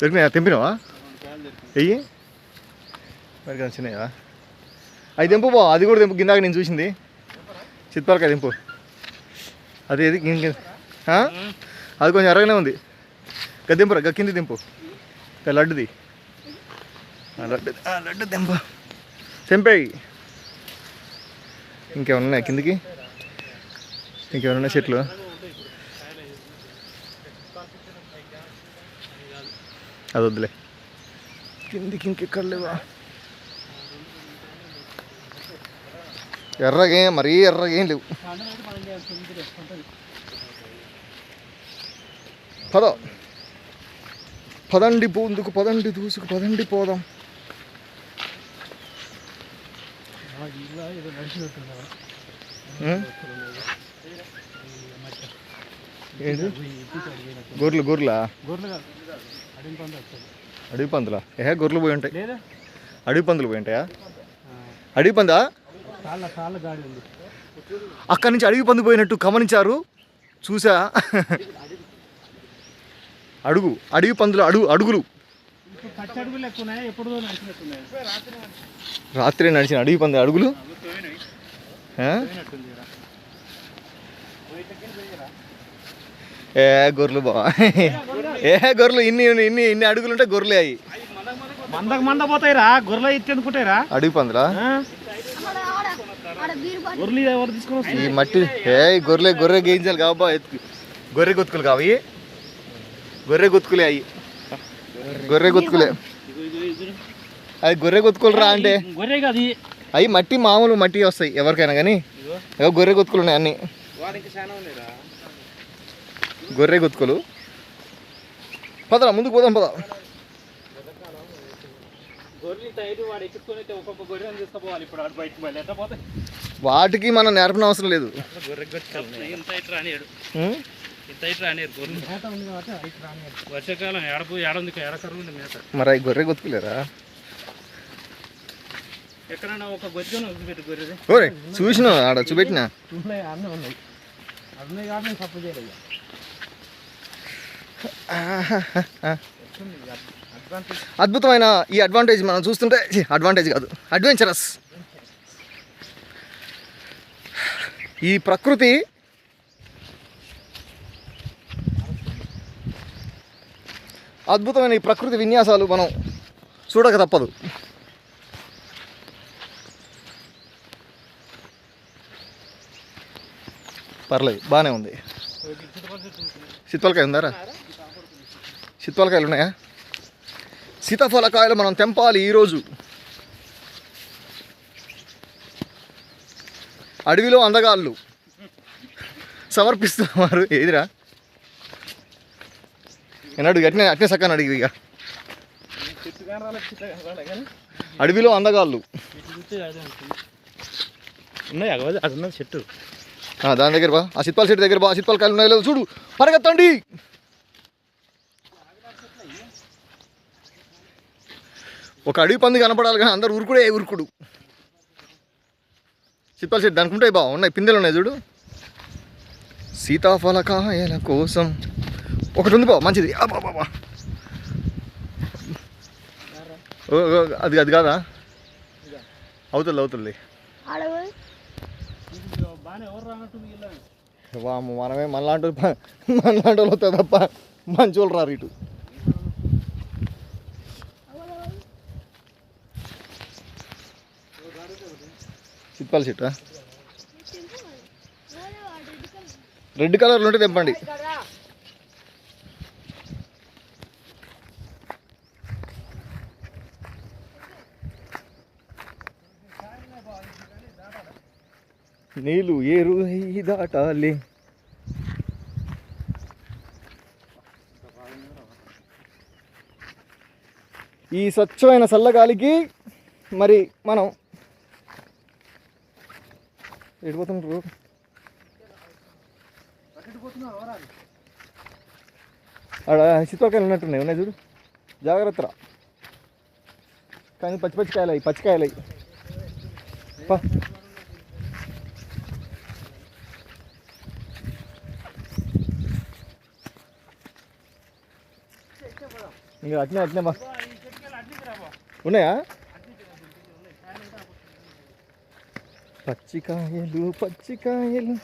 దొరికినాయా తెంపినావా వెయ్యి మరి కొంచెం చిన్నయా అది తెంపు బా అది కూడా తెంపు కిందాక నేను చూసింది చిత్పాలకాయ తెంపు అది ఏది? అది కొంచెం ఎర్రగానే ఉంది గది దింపురా గ కింది దింపు ఇక లడ్డుది లడ్డు లడ్డు దింపు తెంపేయి ఇంకేమన్నా ఉన్నాయి కిందికి ఇంకేమన్నా ఉన్నాయి చెట్లు అది వద్దులే కిందికి ఇంకెక్కడ లేవా ఎర్రగా ఏం- మరీ ఎర్రగా ఏం లేవు. పద. పదండి పూందుకు పదండి దూసుకు పదండి పోదాం? ఏంటి గొర్రెలు గొర్రెలా? గొర్రెలు అడవి పందులా ఏ గొర్రెలు పోయి ఉంటాయి. అడవి పందులు పోయి ఉంటాయా? అడవి పందా? అక్కడి నుంచి అడవి పంది పోయినట్టు గమనించారు. చూసా. అడుగు అడవి పందులు అడుగు అడుగులు. రాత్రి నడిచిన అడవి పంది అడుగులు ఆ? ఏ గొర్రెలు బా ఏ గొర్రెలు ఇన్ని ఇన్ని ఇన్ని అడుగులు ఉంటే గొర్రెలే అయ్యి మందకు మంద పోతాయిరా గొర్రెలు ఇచ్చి అనుకుంటాయిరా అడవి పందులా? గొర్రెలు ఎవరు తీసుకొని వస్తారు? ఈ మట్టి ఏ గొర్రె గొర్రె గేయించాలి కాబా ఎత్తు గొర్రె గొత్తుకులు కావు? గొర్రె గొత్తుకులే అవి గొర్రె గొత్తుకులే. అది గొర్రె గొత్తుకులు రా అంటే. గొర్రె కాదు అవి మట్టి మామూలు మట్టి వస్తాయి ఎవరికైనా కానీ. ఏవో గొర్రె గొత్తుకులు ఉన్నాయి అన్ని. గొర్రె గొత్తుకులు. పదరా ముందుకు పోదాం పద. వాటికి మనం నేర్పన అవసరం లేదు. మరి గొర్రె ఓరే చూసిన ఆడ చూపెట్టిన ఉన్నాయి అన్నీ ఉన్నాయి అన్నీ కాబట్టి నేను తప్పు చేయలేదు అడ్వాంటేజ్ అద్భుతమైన ఈ అడ్వాంటేజ్ మనం చూస్తుంటే అడ్వాంటేజ్ కాదు. అడ్వెంచరస్ ఈ ప్రకృతి అద్భుతమైన ఈ ప్రకృతి విన్యాసాలు మనం చూడక తప్పదు. పర్లేదు బాగానే ఉంది. చిత్వలకాయ ఉందారా? చిత్వలకాయలు ఉన్నాయా? సీతాఫలకాయలు మనం తెంపాలి ఈరోజు. అడవిలో అందగాళ్ళు. సమర్పిస్తున్నారు. ఏదిరా? ఎన్నడు అట్నే అట్నే సక్కని అడిగి ఇక. అడవిలో అందగాళ్ళు. ఉన్నాయి? అగవది అది ఉన్నది చెట్టు. దాని దగ్గర బా. ఆ సిత్పాల చెట్టు దగ్గర బా. ఆ సిత్పాల కాయలు ఉన్నాయో చూడు. పరిగెత్తండి. ఒక అడవి పంది కనపడాలి కానీ అందరు ఉరుకుడే ఉరుకుడు సిత్పాల చెట్టు దానికి ఉంటాయి బా ఉన్నాయి పిందెలు ఉన్నాయి చూడు. సీతాఫల కాయల కోసం. ఒకటి ఉంది బా మంచిది. బాబా అది అది కాదా? అవుతుంది అవుతుంది వాము మనమే మనలాంటి మనలాంటి వాళ్ళు వస్తే తప్ప మంచి వాళ్ళు రారు ఇటు. చిత్పాల చెట్టు రెడ్ కలర్లో ఉంటే తెంపండి. నీళ్ళు ఏరు దాటాలి. ఈ స్వచ్ఛమైన చల్లగాలికి మరి మనం ఎడిపోతున్నారు ఆడ చిత్రకాయలు ఉన్నట్టున్నాయి ఉన్నాయి చూడు. జాగ్రత్త రా. కానీ పచ్చి పచ్చికాయలు అవి పచ్చికాయలు అయ్యి. పా. ఇంకా అట్నే అట్నే బా. ఉన్నాయా? పచ్చికాయలు పచ్చికాయలు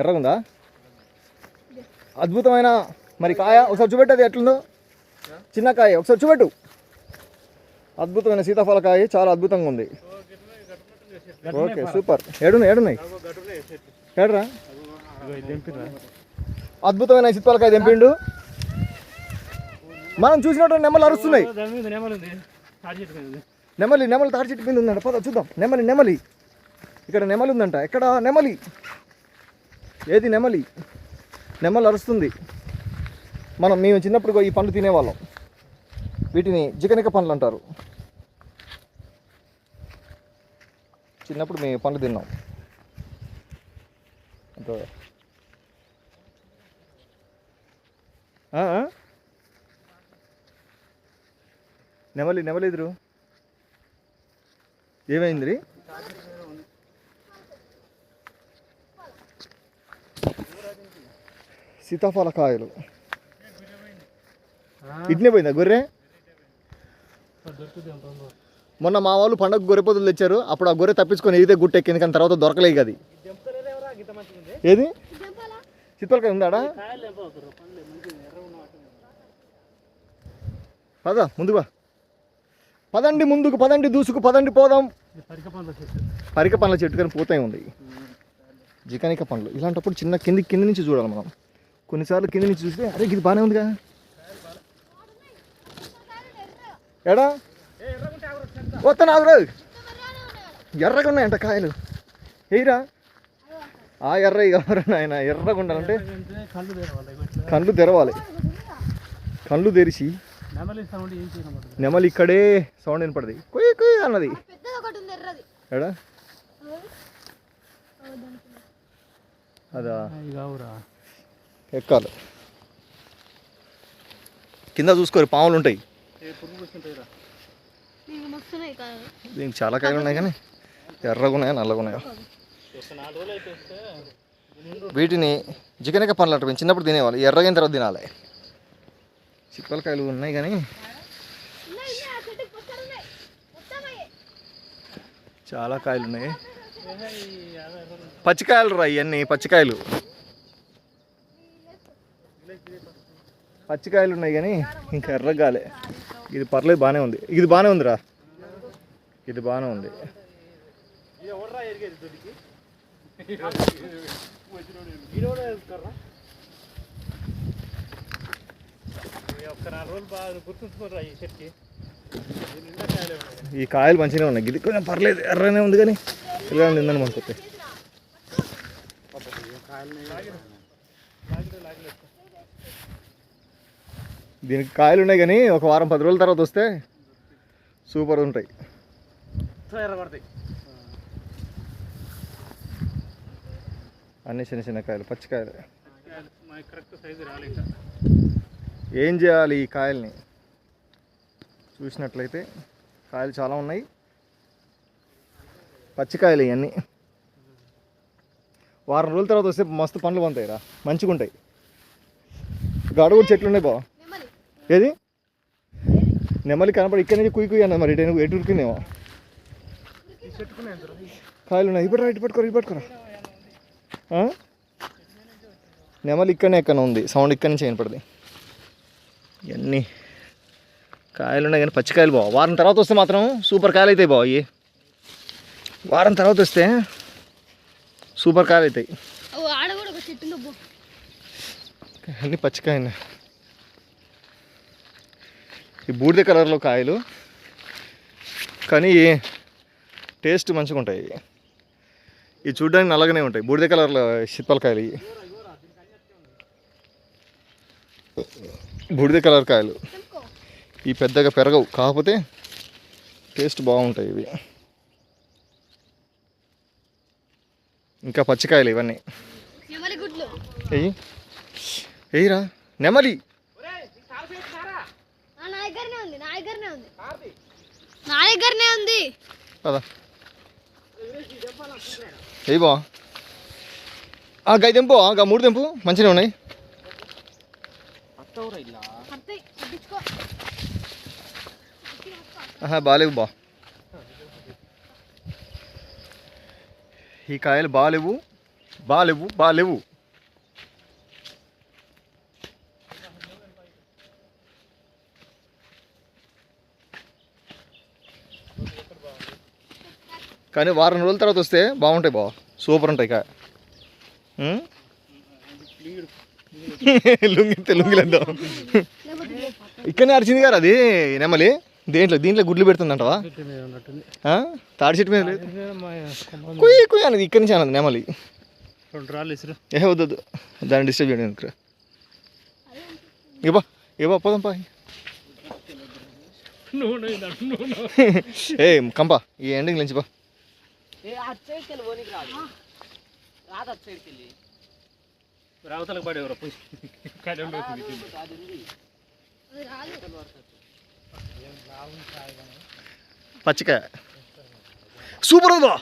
ఎర్రగుందా? అద్భుతమైన మరి కాయ. ఒకసారి చూపెట్టు అది ఎట్లుందో. చిన్న కాయ. ఒకసారి చూపెట్టు. అద్భుతమైన సీతాఫల కాయ. చాలా అద్భుతంగా ఉంది. Okay super. ఏడున్నాయి ఏడున్నాయి? ఏడరా? అద్భుతమైన సీతాఫలకాయ తెంపిండు. మనం చూసినట్టు నెమ్మలు అరుస్తున్నాయి. నెమలి నెమలి తాడి చెట్టు మీద ఉందంట. పద చూద్దాం. నెమలి నెమలి. ఇక్కడ నెమలి ఉందంట. ఎక్కడ? నెమలి. ఏది నెమలి? నెమలి అరుస్తుంది. మనం మేము చిన్నప్పుడు ఈ పండ్లు తినేవాళ్ళం. వీటిని జికనిక పండ్లు అంటారు. చిన్నప్పుడు మేము పండ్లు తిన్నాం. అంతే. ఆ, ఆ? నెమలి నెమలిదురు. ఏమైంది సీతాఫల కాయలు. ఇట్నే పోయిందా గొర్రె? మొన్న మా వాళ్ళు పండగ గొర్రె పొద్దులు తెచ్చారు. అప్పుడు ఆ గొర్రె తప్పించుకొని ఏదే గుట్టెక్కింది కానీ తర్వాత దొరకలేదు అది ఏది? సీతాఫలకాయ ఉందాడా? కాయలు లేకపోతారు ముందుగా పదండి ముందుకు పదండి దూసుకు పదండి పోదాం. పరిక పండ్ల చెట్టు కానీ పూతాయి ఉంది. జికానిక పండ్లు. ఇలాంటప్పుడు చిన్న కింది కింది నుంచి చూడాలి మనం. కొన్నిసార్లు కింది నుంచి చూస్తే అరే ఇది బాగానే ఉందిగా. ఎడా? వస్తా నాకు రాదు ఎర్రగా ఉన్నాయంట కాయలు. ఎయిరా ఆ ఎర్ర ఎవరు నాయన? ఎర్రగా ఉండాలంటే కళ్ళు తెరవాలి. కళ్ళు తెరిచి నెమలి ఇక్కడే సౌండ్ వినపడది. కొయ్యి కొయ్యి అన్నది. పెద్దది ఒకటి ఉంది ఎర్రది. ఎడా? అదా. ఎక్కాలి. కింద చూసుకోరు పాములు ఉంటాయి. దీనికి చాలా కాయలు ఉన్నాయి కానీ ఎర్రగా ఉన్నాయా నల్లగా ఉన్నాయా? వీటిని జికనిక పండ్లు అంటారు. మేము చిన్నప్పుడు తినేవాళ్ళు. ఎర్రగైన తర్వాత తినాలి. చిప్పలకాయలు ఉన్నాయి కానీ చాలా కాయలు ఉన్నాయి పచ్చికాయలు రా ఇవన్నీ పచ్చికాయలు పచ్చికాయలు ఉన్నాయి కానీ ఇంకా ఎర్రగాలే ఇది పర్లేదు బాగానే ఉంది ఇది బాగానే ఉందిరా ఇది బాగానే ఉంది ఎవర్రా ఒక్క నాలుగు రోజులు బాగా గుర్తుంచుకోరా ఈ చెట్టుకి కాయలే ఉన్నాయి. ఈ కాయలు మంచిగానే ఉన్నాయి. ఇది కొంచెం పర్లేదు ఎర్రనే ఉంది కానీ ఇలా ఉందని మనకొస్తే దీనికి కాయలు ఉన్నాయి కానీ ఒక వారం పది రోజుల తర్వాత వస్తే సూపర్ ఉంటాయి. అన్ని చిన్న చిన్న కాయలు పచ్చికాయలు కరెక్ట్ సైజు రాలేక ఏం చేయాలి ఈ కాయల్ని? చూసినట్లయితే కాయలు చాలా ఉన్నాయి. పచ్చికాయలు ఇవన్నీ వారం రోజుల తర్వాత వస్తే మస్తు పండ్లు పంతాయిరా మంచిగా ఉంటాయి గడుగు చెట్లు ఉన్నాయి బావ. ఏది? నెమలి కనపడి ఇక్కడి నుంచి కుయ్యి కుయ్యి అన్నది మరి ఎటు ఎటు ఉరికిందేమో. కాయలు ఉన్నాయి. ఇటు ఇటు పట్టుకోరా ఇటు పట్టుకోరా? నెమలి ఇక్కడనే ఎక్కడ ఉంది. సౌండ్ ఇక్కడి నుంచి వినపడింది. ఇవన్నీ కాయలు ఉన్నాయి కానీ పచ్చికాయలు బావ. వారం తర్వాత వస్తే మాత్రం సూపర్ కాయలు అవుతాయి బావ వారం తర్వాత వస్తే సూపర్ కాయలు అవుతాయి అన్ని పచ్చికాయలు ఈ బూడిద కలర్లో కాయలు. కానీ టేస్ట్ మంచిగా ఉంటాయి. ఇవి చూడడానికి నల్లగానే ఉంటాయి. బూడిద కలర్లో శిల్పలకాయలు ఇవి బూడిద కలర్ కాయలు. ఈ పెద్దగా పెరగవు. కాకపోతే టేస్ట్ బాగుంటాయి ఇవి. ఇంకా పచ్చికాయలు ఇవన్నీ. ఎయ్యి ఎయ్యిరా నెమలి. ఉంది ఉంది. పదా. ఏయి బా ఆ గై ఆ మూడు తెంపు. మంచిగా ఉన్నాయి. ఆహా బాగాలేవు బా ఈ కాయలు బాగాలేవు బాగాలేవు బాగాలేవు కానీ వారం రోజుల తర్వాత వస్తే బాగుంటాయి బా సూపర్ ఉంటాయి కాయ? లుంగితే లుంగిలేద్దాం. ఇక్కడనే అరిచింది గారు అది నెమలి? దేంట్లో? దీంట్లో గుడ్లు పెడుతుందంటవా? ఆ? తాడి చెట్టు మీద లేదు. కుయ్యి కుయ్యి అనేది ఇక్కడి నుంచి అన్నది నెమలి. ఏ వద్దు. దాన్ని డిస్టర్బ్ చేయడం ఇక్కడ ఇవ్వ ఇవ్వ పోదాం పా. ఏ కంప ఈ ఎండింగ్ నుంచి పా. రావతలకు పడేవరా పచ్చికాయ. సూపర్ ఉందో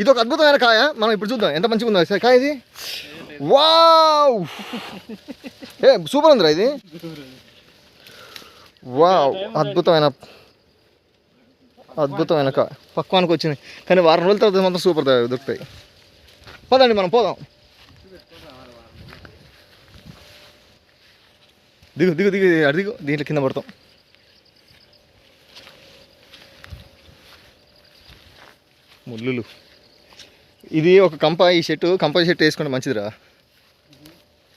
ఇది ఒక అద్భుతమైన కాయ. మనం ఇప్పుడు చూద్దాం ఎంత మంచిగా ఉందో. కాయ ఇది? వావ్! ఏ సూపర్ ఉందిరా ఇది. వావ్ అద్భుతమైన అద్భుతమైన కాయ. పక్వానికి వచ్చింది. కానీ వారం రోజుల తర్వాత మాత్రం సూపర్ దొరుకుతాయి. పదండి మనం పోదాం. దిగు దిగు దిగు అటు దిగు. దీంట్లో కింద పడతాం. ముళ్ళులు ఇది ఒక కంప ఈ షర్టు. కంప షర్ట్ వేసుకుంటే మంచిదిరా.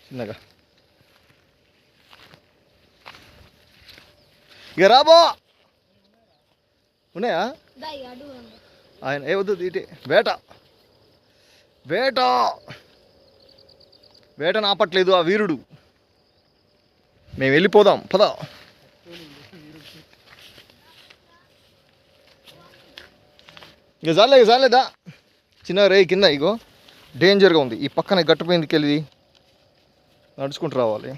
చిన్నగా. ఇక రాబో ఉన్నాయా? అడుగు. ఆయన ఏ వద్దు ఇటే. వేట. వేట. వేట నాపట్లేదు ఆ వీరుడు. మేము వెళ్ళిపోదాం పద. ఇక చాలే ఇక చాలేదా చిన్న రే కింద ఇగో. డేంజర్గా ఉంది. ఈ పక్కన గట్టుపోయిందికి వెళ్ళి నడుచుకుంటూ రావాలి.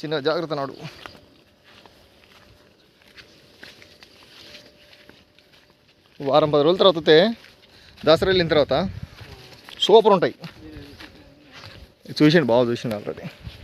చిన్న జాగ్రత్త నాడు. వారం పది రోజుల తర్వాత వస్తే దసరా వెళ్ళిన తర్వాత సూపర్ ఉంటాయి. చూసిండు బాగా చూసిండు ఆల్రెడీ.